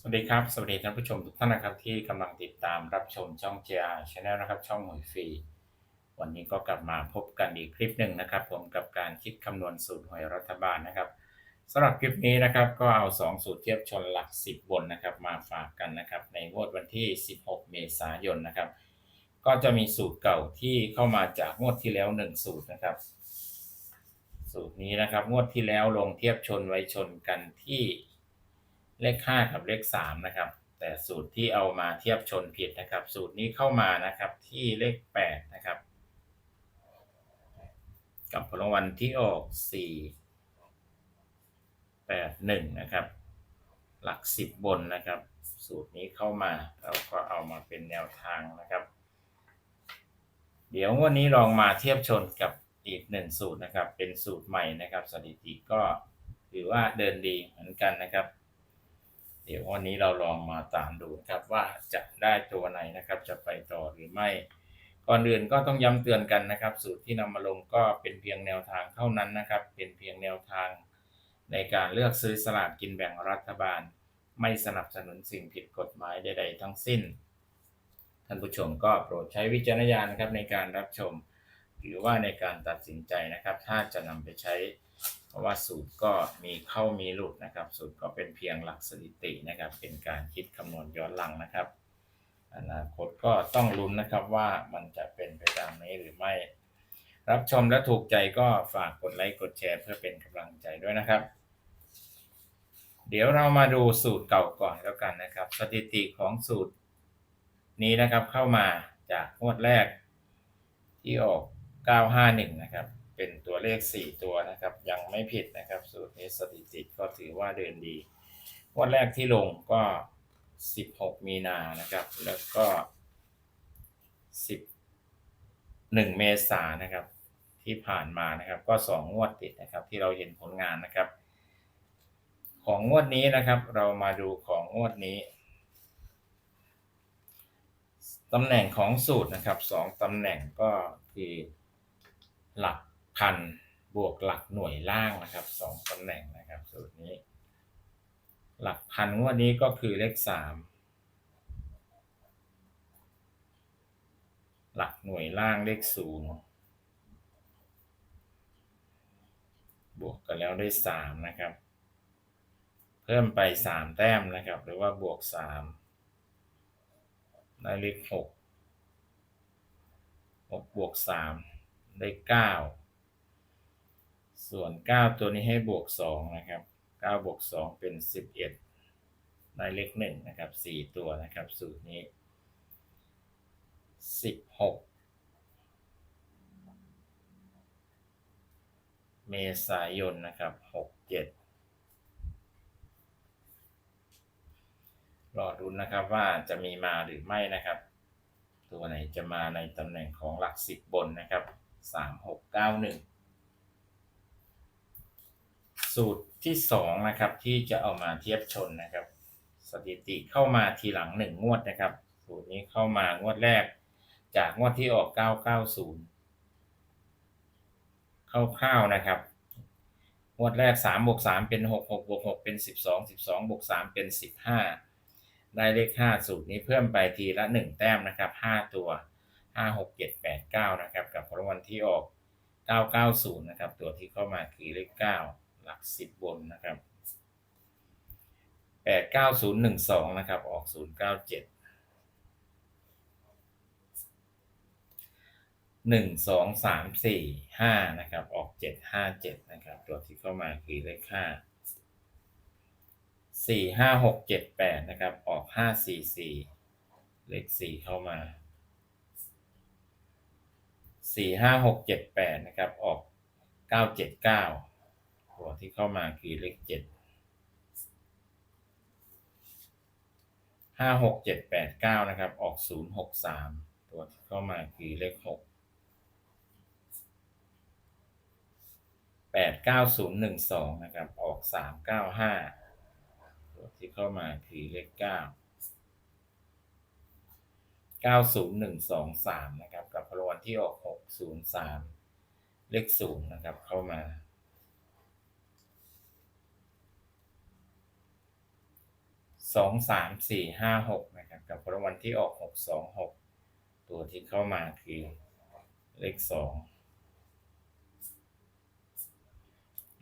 สวัสดีครับ สวัสดีท่านผู้ชมทุกท่านนะครับที่กำลังติดตามรับชมช่อง JR Channel นะครับช่องหวยฟรี วันนี้ก็กลับมาพบกันอีกคลิปหนึ่งนะครับ ผมกับการคิดคำนวณสูตรหวยรัฐบาลนะครับสำหรับคลิปนี้นะครับก็เอา 2 สูตรเทียบชนหลัก 10บนนะครับมาฝากกันนะครับในงวดวันที่ 16 เมษายนนะครับ ก็จะมีสูตรเก่าที่เข้ามาจากงวดที่แล้ว 1 สูตรนะครับ สูตรนี้นะครับงวดที่แล้วลงเทียบชนไว้ชนกันที่ เลข 5 กับเลข 3 นะครับ แต่สูตรที่เอามาเทียบชนผิดนะครับ สูตรนี้เข้ามานะครับที่เลข 8 นะครับ กับผลรางวัลที่ออก 4 8 1 นะครับ หลัก 10 บนนะครับ สูตรนี้เข้ามาเราก็เอามาเป็นแนวทางนะครับ เดี๋ยววันนี้ลองมาเทียบชนกับอีกหนึ่งสูตรนะครับ เป็นสูตรใหม่นะครับ สถิติก็ถือว่าเดินดีเหมือนกันนะครับ เดี๋ยววันนี้เราลองมาตามดูครับว่าจะได้ตัวไหนนะครับ จะไปต่อหรือไม่ก่อนอื่นก็ต้องย้ำเตือนกันนะครับ สูตรที่นำมาลงก็เป็นเพียงแนวทางเท่านั้นนะครับ เป็นเพียงแนวทาง ในการเลือกซื้อสลากกินแบ่งรัฐบาล ไม่สนับสนุนสิ่งผิดกฎหมายใด ๆ ทั้งสิ้น ท่านผู้ชมก็โปรดใช้วิจารณญาณนะครับในการรับชม หรือว่าในการตัดสินใจนะครับ ถ้าจะนำไปใช้ เพราะว่าสูตรก็มีเข้ามีหลุดนะครับ สูตรก็เป็นเพียงหลักสถิตินะครับ เป็นการคิดคำนวณย้อนหลังนะครับ อนาคตก็ต้องลุ้นนะครับว่ามันจะเป็นไปตามนี้หรือไม่ รับชมและถูกใจก็ฝากกดไลค์กดแชร์เพื่อเป็นกำลังใจด้วยนะครับ เดี๋ยวเรามาดูสูตรเก่าก่อนแล้วกันนะครับ สถิติของสูตรนี้นะครับเข้ามาจากงวดแรกที่ออก 951 นะครับ เป็นตัวเลข 4 ตัวนะครับ ยังไม่ผิดนะครับ สูตรนี้สถิติก็ถือว่าเดินดีงวดแรกที่ลงก็ 16 มีนานะครับ แล้วก็ 11 เมษานะครับ ที่ผ่านมานะครับ ก็ 2 งวดติดนะครับ ที่เราเห็นผลงานนะครับ ของงวดนี้นะครับ เรามาดูของงวดนี้ตำแหน่งของสูตรนะครับสองตำแหน่งก็คือหลัก พันบวกหลักหน่วยล่างนะครับสองตำแหน่งนะครับสูตรนี้ หลักพันงวดนี้ก็คือเลขสามหลักหน่วยล่างเลขศูนย์บวกกันแล้วได้สามนะครับ เพิ่มไปสามแต้มนะครับ หรือว่าบวกสามได้เลขหกหกบวกสามได้เก้า ส่วน 9 ตัวนี้ให้บวก 2 นะครับ 9 บวก 2 เป็น 11 ได้เลข1นะครับ 4 ตัวนะครับ สูตรนี้ 16 เมษายนนะครับ 67 รอรุ้นนะครับว่าจะมีมาหรือไม่นะครับ ตัวไหนจะมาในตำแหน่งของหลัก 10 บนนะครับ 3691 สูตรที่สองนะครับที่จะเอามาเทียบชนนะครับ สถิติเข้ามาทีหลังหนึ่งงวดนะครับ สูตรนี้เข้ามางวดแรก จากงวดที่ออกเก้าเก้าศูนย์คร่าวๆนะครับงวดแรกสามบวกสามเป็นหกหกบวกหกเป็นสิบสองสิบสองบวกสามเป็นสิบห้าได้เลข 5 สูตรนี้เพิ่มไปทีละ 1 แต้มนะครับ 5 ตัว 5 6 7 8 9 นะครับ กับรางวัลที่ออก 990 นะครับ ตัวที่เข้ามาคือเลข 9 หลัก10บบนนะครับ89012นย์หนึ่งสองนะครับออก097หนึ่งสองสามสี่ห้านะครับออกเจ็ดห้าเจ็ดนะครับตัวที่เข้ามาคือเลขห้าสี่ห้าหกเจ็ดแปดนะครับออกห้าสี่สี่เลขสี่เข้ามาสี่ห้าหกเจ็ดแปดนะครับออกเก้าเจ็ดเก้า ตัวที่เข้ามาคือเลขเจ็ดห้าหกเจ็ดแปดเก้านะครับ ออกศูนย์หกสามตัวที่เข้ามาคือเลขหกแปดเก้าศูนย์หนึ่งสองนะครับ ออกสามเก้าห้าตัวที่เข้ามาคือเลขเก้าเก้าศูนย์หนึ่งสองสามนะครับ กับรางวัลที่ออกหกศูนย์สามเลขศูนย์นะครับเข้ามา สองสามสี่ห้าหกนะครับกับรางวัลที่ออกหกสองหกตัวที่เข้ามาคือเลขสอง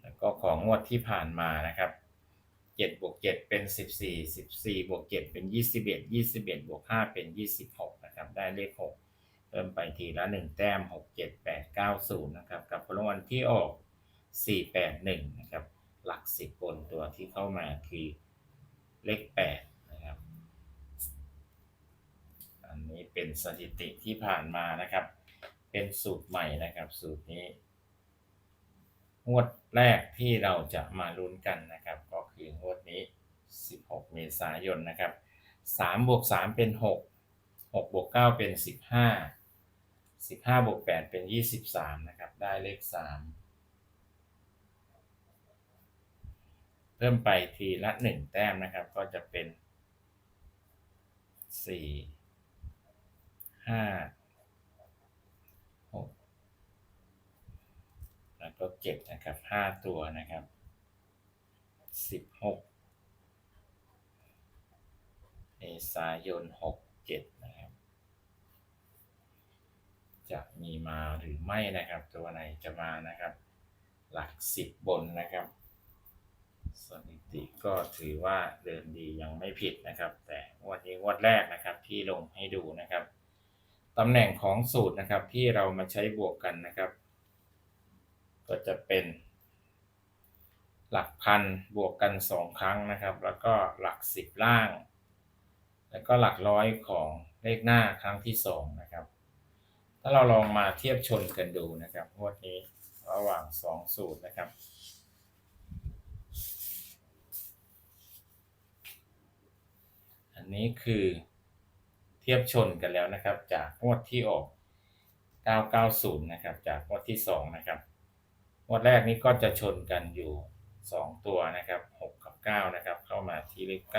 แล้วก็ของงวดที่ผ่านมานะครับเจ็ดบวกเจ็ดเป็นสิบสี่สิบสี่บวกเจ็ดเป็นยี่สิบเอ็ดยี่สิบเอ็ดบวกห้าเป็นยี่สิบหกนะครับได้เลขหกเพิ่มไปทีละหนึ่งแต้มหกเจ็ดแปดเก้าศูนย์นะครับกับรางวัลที่ออกสี่แปดหนึ่งนะครับหลักสิบบนตัวที่เข้ามาคือ เลขแปดนะครับ อันนี้เป็นสถิติที่ผ่านมานะครับ เป็นสูตรใหม่นะครับสูตรนี้ งวดแรกที่เราจะมาลุ้นกันนะครับ ก็คืองวดนี้ 16 เมษายนนะครับ3บวก3เป็น 6 6บวก9เป็น 15 15บวก8เป็น 23นะครับได้เลข 3 เพิ่มไปทีละ1แต้มนะครับ ก็จะเป็น4ห้าหกแล้วก็เจ็ดนะครับห้าตัวนะครับสิบหกเมษายนหกเจ็ดนะครับ จะมีมาหรือไม่นะครับ ตัวไหนจะมานะครับ หลักสิบบนนะครับ สถิติก็ถือว่าเดินดียังไม่ผิดนะครับ แต่วันนี้งวดแรกนะครับที่ลงให้ดูนะครับตำแหน่งของสูตรนะครับที่เรามาใช้บวกกันนะครับ ก็จะเป็น หลักพันบวกกันสองครั้งนะครับ แล้วก็หลักสิบล่าง แล้วก็หลักร้อยของเลขหน้าครั้งที่สองนะครับ ถ้าเราลองมาเทียบชนกันดูนะครับงวดนี้ระหว่างสองสูตรนะครับ นี้คือเทียบชนกันแล้วนะครับ จากงวดที่ออก 990 นะครับ จากงวดที่ 2 นะครับงวดแรกนี้ก็จะชนกันอยู่ 2 ตัวนะครับ 6 กับ 9 นะครับ เข้ามาที่เลข 9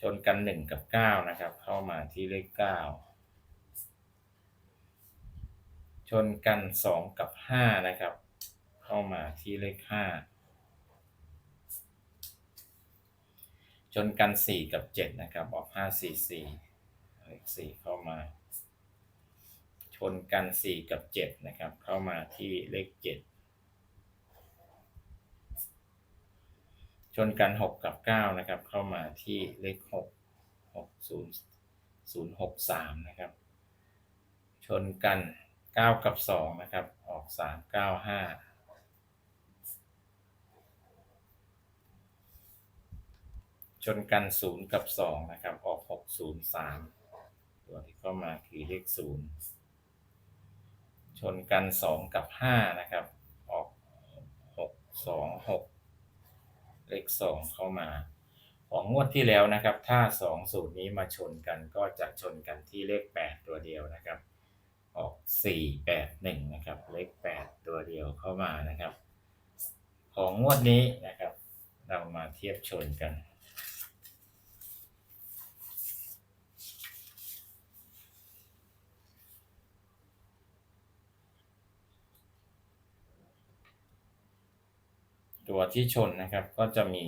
ชนกัน 1 กับ 9 นะครับ เข้ามาที่เลข 9 ชนกัน 2 กับ 5 นะครับ เข้ามาที่เลข 5 ชนกัน 4 กับ 7 นะครับ ออก 5 4 4เลข4เข้ามา ชนกัน 4 กับ 7 นะครับ เข้ามาที่เลข 7 ชนกัน 6 กับ 9 นะครับ เข้ามาที่เลข 6 6 0 0 6 3 นะครับ ชนกัน 9 กับ 2 นะครับ ออก 3 9 5 ชนกัน0กับ2นะครับ ออก6 0 3ตัวที่เข้ามาคือเลข0ชนกัน2กับ5นะครับ ออก6 2 6เลข2เข้ามา ของงวดที่แล้วนะครับ ถ้า2สูตรนี้มาชนกันก็จะชนกันที่เลข8ตัวเดียวนะครับ ออก4 8 1นะครับ เลข8ตัวเดียวเข้ามานะครับ ของงวดนี้นะครับ เรามาเทียบชนกัน ตัวที่ชนนะครับก็จะมี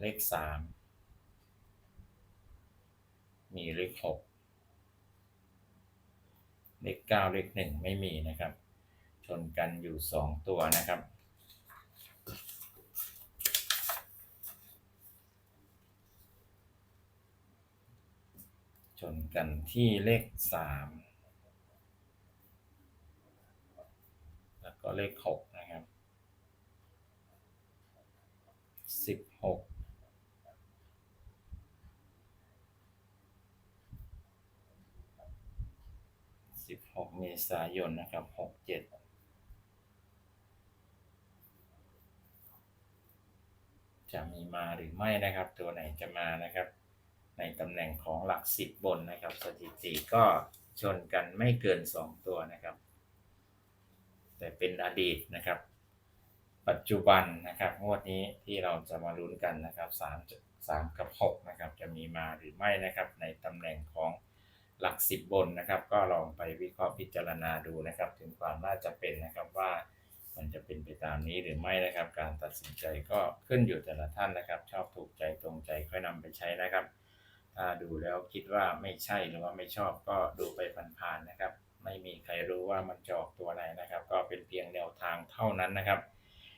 เลข 3 มีเลข 6 เลข 9 เลข 1 ไม่มีนะครับ ชนกันอยู่ 2 ตัวนะครับ ชนกันที่เลข 3 แล้วก็เลข 6 สิบหกสิบหกเมษายนนะครับหกเจ็ดจะมีมาหรือไม่นะครับ ตัวไหนจะมานะครับ ในตำแหน่งของหลักสิบบนนะครับ สถิติก็ชนกันไม่เกินสองตัวนะครับ แต่เป็นอดีตนะครับ ปัจจุบันนะครับงวดนี้ที่เราจะมาลุ้นกันนะครับสามสามกับหกนะครับจะมีมาหรือไม่นะครับในตำแหน่งของหลักสิบบนนะครับ ก็ลองไปวิเคราะห์พิจารณาดูนะครับ ถึงความน่าจะเป็นนะครับว่ามันจะเป็นไปตามนี้หรือไม่นะครับ การตัดสินใจก็ขึ้นอยู่แต่ละท่านนะครับ ชอบถูกใจตรงใจค่อยนำไปใช้นะครับ ถ้าดูแล้วคิดว่าไม่ใช่หรือว่าไม่ชอบก็ดูไปผ่านๆนะครับ ไม่มีใครรู้ว่ามันจะออกตัวไหนนะครับ ก็เป็นเพียงแนวทางเท่านั้นนะครับ